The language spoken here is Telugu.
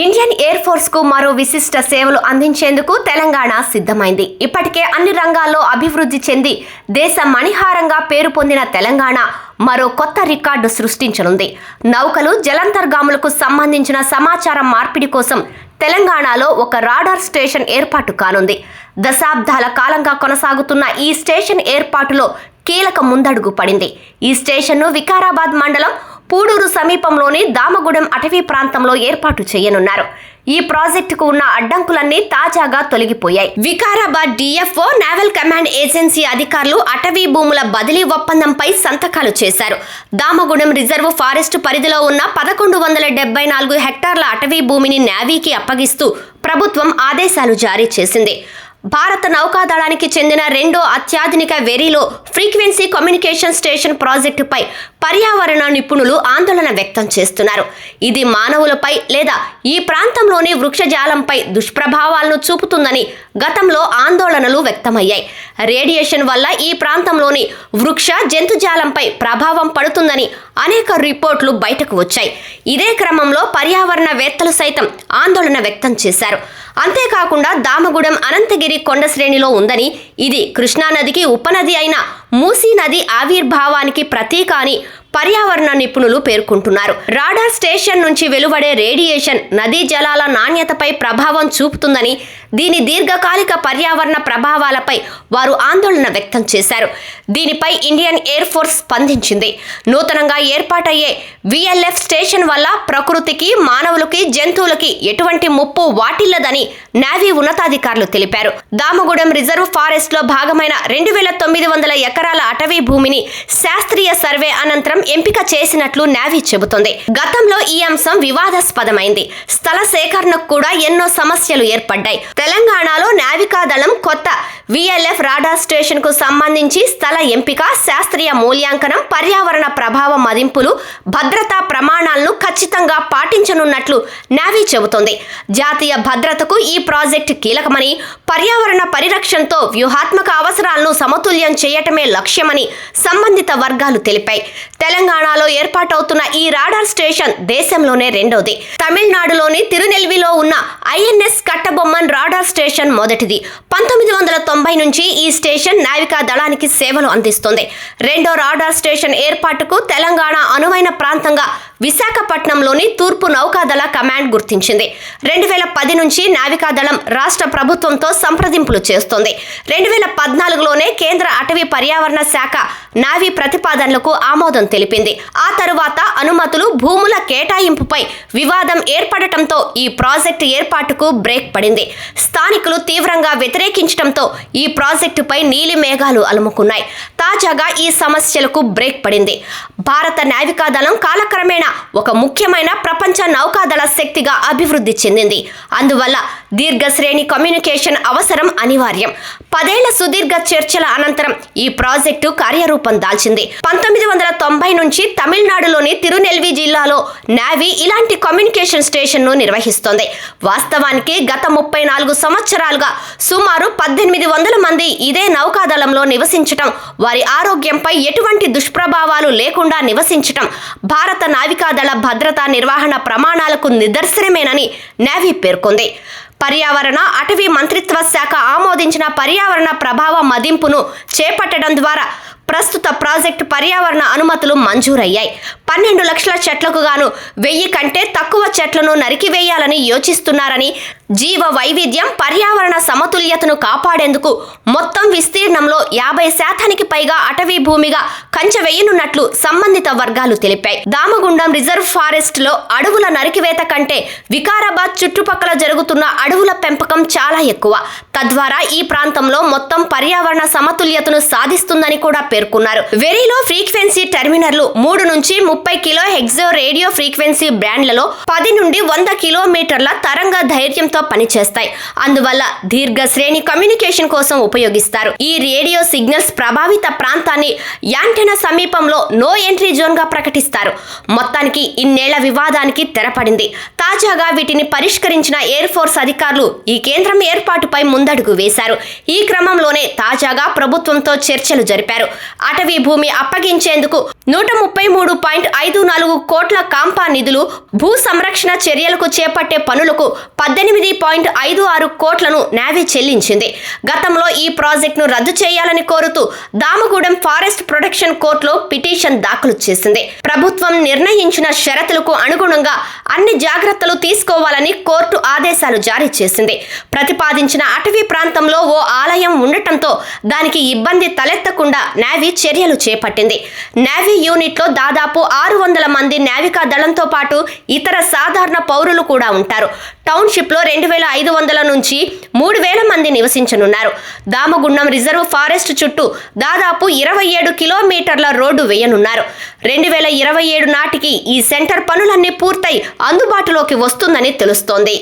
ఇండియన్ ఎయిర్ ఫోర్స్కు మరో విశిష్ట సేవలు అందించేందుకు తెలంగాణ సిద్ధమైంది. ఇప్పటికే అన్ని రంగాల్లో అభివృద్ధి చెంది దేశ మణిహారంగా పేరు పొందిన తెలంగాణ మరో కొత్త రికార్డు సృష్టించనుంది. నౌకలు జలంతర్గాములకు సంబంధించిన సమాచారం మార్పిడి కోసం తెలంగాణలో ఒక రాడార్ స్టేషన్ ఏర్పాటు కానుంది. దశాబ్దాల కాలంగా కొనసాగుతున్న ఈ స్టేషన్ ఏర్పాటులో కీలక ముందడుగు పడింది. ఈ స్టేషన్ను వికారాబాద్ మండలం పూడూరు సమీపంలోని దామగూడెం అటవీ ప్రాంతంలో ఏర్పాటు చేయనున్నారు. ఈ ప్రాజెక్టుకు ఉన్న అడ్డంకులన్నీ తాజాగా తొలగిపోయాయి. Vikarabad DFO naval command agency అధికారులు అటవీ భూముల బదిలీ ఒప్పందంపై సంతకాలు చేశారు. దామగూడెం రిజర్వ్ ఫారెస్ట్ పరిధిలో ఉన్న పదకొండు వందల డెబ్బై నాలుగు హెక్టార్ల అటవీ భూమిని నేవీకి అప్పగిస్తూ ప్రభుత్వం ఆదేశాలు జారీ చేసింది. భారత నౌకాదళానికి చెందిన రెండో అత్యాధునిక వెరీలో ఫ్రీక్వెన్సీ కమ్యూనికేషన్ స్టేషన్ ప్రాజెక్టుపై పర్యావరణ నిపుణులు ఆందోళన వ్యక్తం చేస్తున్నారు. ఇది మానవులపై లేదా ఈ ప్రాంతంలోని వృక్షజాలంపై దుష్ప్రభావాలను చూపుతుందని గతంలో ఆందోళనలు వ్యక్తమయ్యాయి. రేడియేషన్ వల్ల ఈ ప్రాంతంలోని వృక్ష జంతుజాలంపై ప్రభావం పడుతుందని అనేక రిపోర్ట్లు బయటకు వచ్చాయి. ఇదే క్రమంలో పర్యావరణవేత్తలు సైతం ఆందోళన వ్యక్తం చేశారు. అంతేకాకుండా దామగూడెం అనంతగిరి కొండ శ్రేణిలో ఉందని ఇది కృష్ణానదికి ఉపనది అయిన మూసీ నది ఆవిర్భావానికి ప్రతీక అని పర్యావరణ నిపుణులు పేర్కొంటున్నారు. రాడార్ స్టేషన్ నుంచి వెలువడే రేడియేషన్ నదీ జలాల నాణ్యతపై ప్రభావం చూపుతుందని దీని దీర్ఘకాలిక పర్యావరణ ప్రభావాలపై వారు ఆందోళన వ్యక్తం చేశారు. దీనిపై ఇండియన్ ఎయిర్ ఫోర్స్ స్పందించింది. నూతనంగా ఏర్పాటయ్యే విఎల్ఎఫ్ స్టేషన్ వల్ల ప్రకృతికి మానవులకి జంతువులకి ఎటువంటి ముప్పు వాటిల్లదని నావీ ఉన్నతాధికారులు తెలిపారు. దామగూడెం రిజర్వ్ ఫారెస్ట్లో భాగమైన రెండు వేల తొమ్మిది వందల ఎకరాల అటవీ భూమిని శాస్త్రీయ సర్వే అనంతరం ఎంపిక చేసినట్లు నావీ చెబుతోంది. గతంలో ఈ అంశం వివాదాస్పదమైంది. స్థల సేకరణకు కూడా ఎన్నో సమస్యలు ఏర్పడ్డాయి. తెలంగాణలో నావికా దళం కొత్త విఎల్ఎఫ్ రాడార్ స్టేషన్కు సంబంధించి స్థల ఎంపిక శాస్త్రీయ మూల్యాంకనం పర్యావరణ ప్రభావ మదింపులు భద్రతా ప్రమాణాలను ఖచ్చితంగా పాటించనున్నట్లు నావీ చెబుతోంది. జాతీయ భద్రతకు ఈ ప్రాజెక్టు కీలకమని పర్యావరణ పరిరక్షణతో వ్యూహాత్మక అవసరాలను సమతుల్యం చేయటమే లక్ష్యమని సంబంధిత వర్గాలు తెలిపాయి. తెలంగాణలో ఏర్పాటవుతున్న ఈ రాడార్ స్టేషన్ దేశంలోనే రెండోది. తమిళనాడులోని తిరునెల్విలో ఉన్న ఐఎన్ఎస్ కట్టబొమ్మన్ రాడార్ స్టేషన్ మొదటిది. పంతొమ్మిది వందల తొంభై నుంచి ఈ స్టేషన్ నావికా దళానికి సేవలు అందిస్తుంది. రెండో రాడార్ స్టేషన్ ఏర్పాటుకు తెలంగాణ అనువైన ప్రాంతంగా విశాఖపట్నంలోని తూర్పు నౌకాదళ కమాండ్ గుర్తించింది. రెండు వేల పది నుంచి నావికాదళం రాష్ట్ర ప్రభుత్వంతో సంప్రదింపులు చేస్తోంది. రెండు వేల పద్నాలుగులోనే కేంద్ర అటవీ పర్యావరణ శాఖ నావీ ప్రతిపాదనలకు ఆమోదం తెలిపింది. ఆ తరువాత అనుమతులు భూముల కేటాయింపుపై వివాదం ఏర్పడటంతో ఈ ప్రాజెక్టు ఏర్పాటుకు బ్రేక్ పడింది. స్థానికులు తీవ్రంగా వ్యతిరేకించడంతో ఈ ప్రాజెక్టుపై నీలి మేఘాలు అలుముకున్నాయి. తాజాగా ఈ సమస్యలకు బ్రేక్ పడింది. భారత నావికాదళం కాలక్రమేణా ఒక ముఖ్యమైన ప్రపంచ నౌకాదళ శక్తిగా అభివృద్ధి చెందింది. అందువల్ల దీర్ఘశ్రేణి కమ్యూనికేషన్ అవసరం అనివార్యం. పదేళ్ళ సుదీర్ఘ చర్చల అనంతరం ఈ ప్రాజెక్టు కార్యరూపం దాల్చింది. పంతొమ్మిది వందల తొంభై నుంచి తమిళనాడులోని తిరునెల్వి జిల్లాలో నావీ ఇలాంటి కమ్యూనికేషన్ స్టేషన్ను నిర్వహిస్తోంది. వాస్తవానికి గత ముప్పై నాలుగు సంవత్సరాలుగా సుమారు పద్దెనిమిది వందల మంది ఇదే నౌకాదళంలో నివసించటం వారి ఆరోగ్యంపై ఎటువంటి దుష్ప్రభావాలు లేకుండా నివసించటం భారత నావికాదళ భద్రతా నిర్వహణ ప్రమాణాలకు నిదర్శనమేనని నేవీ పేర్కొంది. పర్యావరణ అటవీ మంత్రిత్వ శాఖ ఆమోదించిన పర్యావరణ ప్రభావ మదింపును చేపట్టడం ద్వారా ప్రస్తుత ప్రాజెక్టు పర్యావరణ అనుమతులు మంజూరయ్యాయి. పన్నెండు లక్షల చెట్లకు గాను వెయ్యి కంటే తక్కువ చెట్లను నరికివేయాలని యోచిస్తున్నారని జీవ వైవిధ్యం పర్యావరణ సమతుల్యతను కాపాడేందుకు మొత్తం విస్తీర్ణంలో యాభై శాతానికి పైగా అటవీ భూమిగా కంచె వేయనున్నట్లు సంబంధిత వర్గాలు తెలిపాయి. దామగుండం రిజర్వ్ ఫారెస్ట్లో అడవుల నరికివేత కంటే వికారాబాద్ చుట్టుపక్కల జరుగుతున్న అడవుల పెంపకం చాలా ఎక్కువ. తద్వారా ఈ ప్రాంతంలో మొత్తం పర్యావరణ సమతుల్యతను సాధిస్తుందని కూడా పేర్కొన్నారు. వెరీలో ఫ్రీక్వెన్సీ టెర్మినర్లు మూడు నుంచి ముప్పై కిలో హెగ్జో రేడియో ఫ్రీక్వెన్సీ బ్యాండ్లలో పది నుండి వంద కిలోమీటర్ల తరంగ ధైర్యంతో పనిచేస్తాయి. అందువల్ల దీర్ఘ శ్రేణి కమ్యూనికేషన్ కోసం ఉపయోగిస్తారు. ఈ రేడియో సిగ్నల్స్ ప్రభావిత ప్రాంతాన్ని యాంటెనా సమీపంలో నో ఎంట్రీ జోన్గా ప్రకటిస్తారు. మొత్తానికి ఇన్నేళ్ళ వివాదానికి తెరపడింది. తాజాగా వీటిని పరిష్కరించిన ఎయిర్ ఫోర్స్ అధికారులు ఈ కేంద్రం ఏర్పాటుపై ముందడుగు వేశారు. ఈ క్రమంలోనే తాజాగా ప్రభుత్వంతో చర్చలు జరిపారు. అటవీ భూమి అప్పగించేందుకు నూట ముప్పై మూడు పాయింట్ పాయింట్ ఐదు నాలుగు కోట్ల కాంపా నిధులు భూ సంరక్షణ చర్యలకు చేపట్టే పనులకు పద్దెనిమిది పాయింట్ ఐదు ఆరు కోట్లను నావీ చెల్లించింది. గతంలో ఈ ప్రాజెక్టును రద్దు చేయాలని కోరుతూ దామగూడెం ఫారెస్ట్ ప్రొటెక్షన్ కోర్టులో పిటిషన్ దాఖలు చేసింది. ప్రభుత్వం నిర్ణయించిన షరతులకు అనుగుణంగా అన్ని జాగ్రత్తలు తీసుకోవాలని కోర్టు ఆదేశాలు జారీ చేసింది. ప్రతిపాదించిన అటవీ ప్రాంతంలో ఓ ఆలయం ఉండటంతో దానికి ఇబ్బంది తలెత్తకుండా నావీ చర్యలు చేపట్టింది. నావీ యూనిట్లో దాదాపు ఆరు వందల మంది నావికా దళంతో పాటు ఇతర సాధారణ పౌరులు కూడా ఉంటారు. టౌన్షిప్లో రెండు వేల ఐదు వందల నుంచి మూడు వేల మంది నివసించనున్నారు. దామగుండం రిజర్వ్ ఫారెస్ట్ చుట్టూ దాదాపు ఇరవై ఏడు కిలోమీటర్ల రోడ్డు వేయనున్నారు. రెండు వేల ఇరవై ఏడు నాటికి ఈ సెంటర్ పనులన్నీ పూర్తయి అందుబాటులోకి వస్తుందని తెలుస్తోంది.